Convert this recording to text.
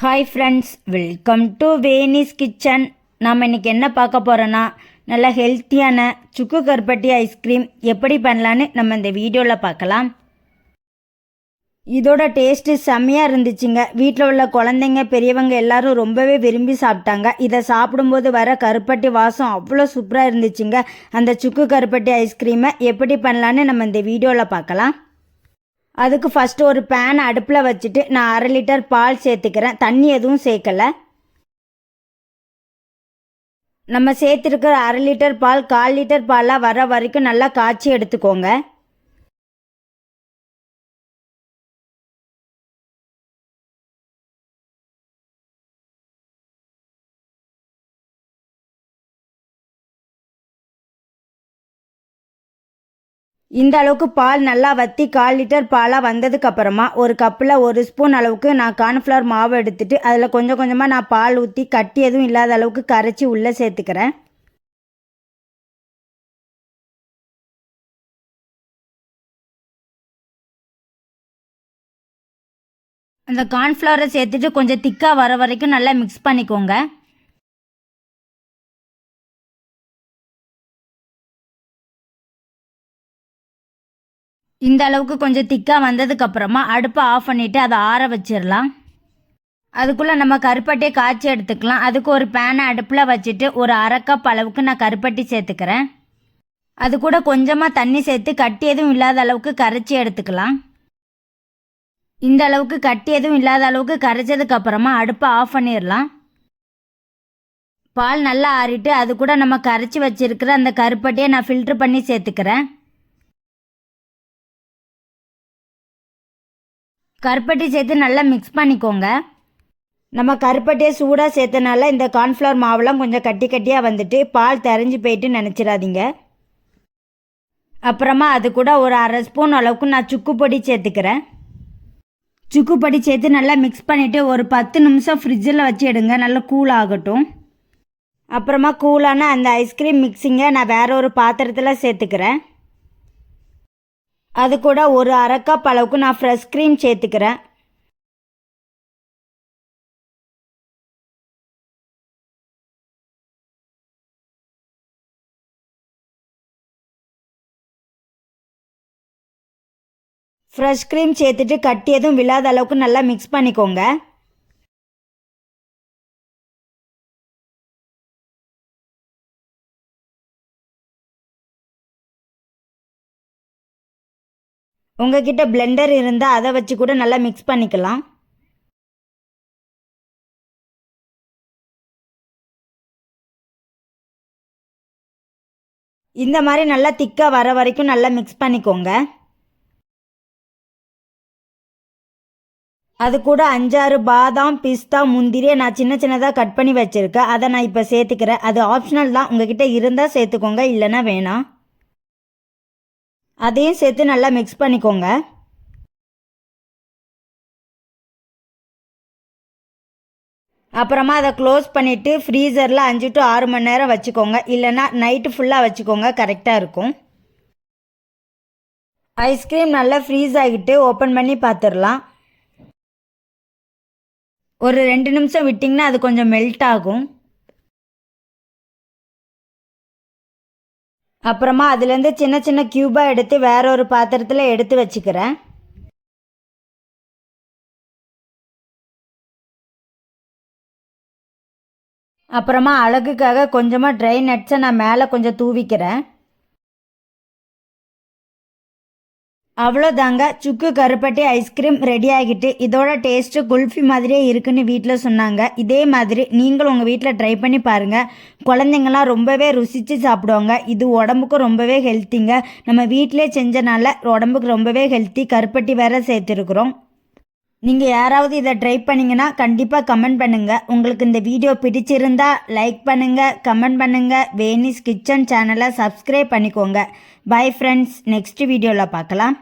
Hi friends welcome to Venis kitchen நாம் இன்னைக்கு என்ன பார்க்க போகிறோன்னா நல்ல ஹெல்த்தியான சுக்கு கருப்பட்டி ஐஸ்கிரீம் எப்படி பண்ணலான்னு நம்ம இந்த வீடியோவில் பார்க்கலாம். இதோட டேஸ்ட்டு செம்மையாக இருந்துச்சுங்க. வீட்டில் உள்ள குழந்தைங்க பெரியவங்க எல்லாரும் ரொம்பவே விரும்பி சாப்பிட்டாங்க. இதை சாப்பிடும்போது வர கருப்பட்டி வாசம் அவ்வளோ சூப்பராக இருந்துச்சுங்க. அந்த சுக்கு கருப்பட்டி ஐஸ்கிரீமை எப்படி பண்ணலான்னு நம்ம இந்த வீடியோவில் பார்க்கலாம். அதுக்கு ஃபஸ்ட்டு ஒரு பேன் அடுப்பில் வச்சுட்டு நான் அரை லிட்டர் பால் சேர்த்துக்கிறேன். தண்ணி எதுவும் சேர்க்கலை. நம்ம சேர்த்துருக்கிற அரை லிட்டர் பால் கால் லிட்டர் பாலாக வர வரைக்கும் நல்லா காய்ச்சி எடுத்துக்கோங்க. இந்த அளவுக்கு பால் நல்லா வற்றி கால் லிட்டர் பாலாக வந்ததுக்கு அப்புறமா ஒரு கப்பில் ஒரு ஸ்பூன் அளவுக்கு நான் கார்ன்ஃப்ளவர் மாவு எடுத்துட்டு அதில் கொஞ்சம் கொஞ்சமாக நான் பால் ஊற்றி கட்டி எதுவும் இல்லாத அளவுக்கு கரைச்சி உள்ளே சேர்த்துக்கிறேன். அந்த கார்ன்ஃப்ளவரை சேர்த்துட்டு கொஞ்சம் திக்காக வர வரைக்கும் நல்லா மிக்ஸ் பண்ணிக்கோங்க. இந்த அளவுக்கு கொஞ்சம் திக்காக வந்ததுக்கப்புறமா அடுப்பை ஆஃப் பண்ணிவிட்டு அதை ஆற வச்சிடலாம். அதுக்குள்ளே நம்ம கருப்பட்டியை காய்ச்சி எடுத்துக்கலாம். அதுக்கு ஒரு பேனை அடுப்பில் வச்சுட்டு ஒரு அரை கப் அளவுக்கு நான் கருப்பட்டி சேர்த்துக்கிறேன். அது கூட கொஞ்சமாக தண்ணி சேர்த்து கட்டி எதுவும் இல்லாத அளவுக்கு கரைச்சி எடுத்துக்கலாம். இந்த அளவுக்கு கட்டி எதுவும் இல்லாத அளவுக்கு கரைச்சதுக்கப்புறமா அடுப்பை ஆஃப் பண்ணிடலாம். பால் நல்லா ஆறிட்டு அது கூட நம்ம கரைச்சி வச்சிருக்கிற அந்த கருப்பட்டியை நான் ஃபில்ட்ரு பண்ணி சேர்த்துக்கிறேன். கருப்பட்டி சேர்த்து நல்லா மிக்ஸ் பண்ணிக்கோங்க. நம்ம கருப்பட்டியை சூடாக சேர்த்தனால இந்த கார்ன்ஃப்ளவர் மாவுலாம் கொஞ்சம் கட்டி கட்டியாக வந்துட்டு பால் தெரிஞ்சு போயிட்டு நினச்சிடாதீங்க. அப்புறமா அது கூட ஒரு அரை ஸ்பூன் அளவுக்கு நான் சுக்கு பொடி சேர்த்துக்கிறேன். சுக்கு பொடி சேர்த்து நல்லா மிக்ஸ் பண்ணிவிட்டு ஒரு பத்து நிமிஷம் ஃப்ரிட்ஜில் வச்சு எடுங்க நல்லா கூல் ஆகட்டும். அப்புறமா கூலான அந்த ஐஸ்கிரீம் மிக்ஸிங்கை நான் வேற ஒரு பாத்திரத்தில் சேர்த்துக்கிறேன். அது கூட ஒரு அரை கப் அளவுக்கு நான் ஃப்ரெஷ் க்ரீம் சேர்த்துக்கிறேன். ஃப்ரெஷ் க்ரீம் சேர்த்துட்டு கட்டி எதுவும் விழாத அளவுக்கு நல்லா மிக்ஸ் பண்ணிக்கோங்க. உங்ககிட்ட பிளெண்டர் இருந்தால் அதை வச்சு கூட நல்லா மிக்ஸ் பண்ணிக்கலாம். இந்த மாதிரி நல்லா திக்காக வர வரைக்கும் நல்லா மிக்ஸ் பண்ணிக்கோங்க. அது கூட அஞ்சாறு பாதாம் பிஸ்தா முந்திரியை நான் சின்ன சின்னதாக கட் பண்ணி வச்சுருக்கேன். அதை நான் இப்போ சேர்த்துக்கிறேன். அது ஆப்ஷனல் தான். உங்ககிட்ட இருந்தால் சேர்த்துக்கோங்க இல்லைன்னா வேணாம். அதையும் சேர்த்து நல்லா மிக்ஸ் பண்ணிக்கோங்க. அப்புறமா அதை க்ளோஸ் பண்ணிவிட்டு ஃப்ரீசரில் அஞ்சு டு ஆறு மணி நேரம் வச்சுக்கோங்க. இல்லைன்னா நைட்டு ஃபுல்லாக வச்சுக்கோங்க. கரெக்டாக இருக்கும். ஐஸ்கிரீம் நல்லா ஃப்ரீஸ் ஆகிட்டு ஓப்பன் பண்ணி பார்த்துடலாம் ஒரு ரெண்டு நிமிஷம் விட்டிங்கன்னா அது கொஞ்சம் மெல்ட் ஆகும். அப்புறமா அதுலேருந்து சின்ன சின்ன க்யூபாக எடுத்து வேற ஒரு பாத்திரத்தில் எடுத்து வச்சுக்கிறேன். அப்புறமா அழகுக்காக கொஞ்சமாக ட்ரை நட்ஸை நான் மேலே கொஞ்சம் தூவிக்கிறேன். அவ்வளோதாங்க. சுக்கு கருப்பட்டி ஐஸ்கிரீம் ரெடி ஆகிட்டு இதோட டேஸ்ட்டு குல்ஃபி மாதிரியே இருக்குன்னு வீட்டில் சொன்னாங்க. இதே மாதிரி நீங்களும் உங்கள் வீட்டில் ட்ரை பண்ணி பாருங்கள் குழந்தைங்களாம் ரொம்பவே ருசித்து சாப்பிடுவாங்க. இது உடம்புக்கும் ரொம்பவே ஹெல்த்திங்க நம்ம வீட்டிலே செஞ்சனால உடம்புக்கு ரொம்பவே ஹெல்த்தி கருப்பட்டி வேற சேர்த்துருக்குறோம். நீங்கள் யாராவது இதை ட்ரை பண்ணிங்கன்னா கண்டிப்பாக கமெண்ட் பண்ணுங்கள் உங்களுக்கு இந்த வீடியோ பிடிச்சிருந்தா லைக் பண்ணுங்கள் கமெண்ட் பண்ணுங்கள் வேனிஸ் கிச்சன் சேனலை சப்ஸ்கிரைப் பண்ணிக்கோங்க. பை ஃப்ரெண்ட்ஸ் நெக்ஸ்ட் வீடியோவில் பார்க்கலாம்.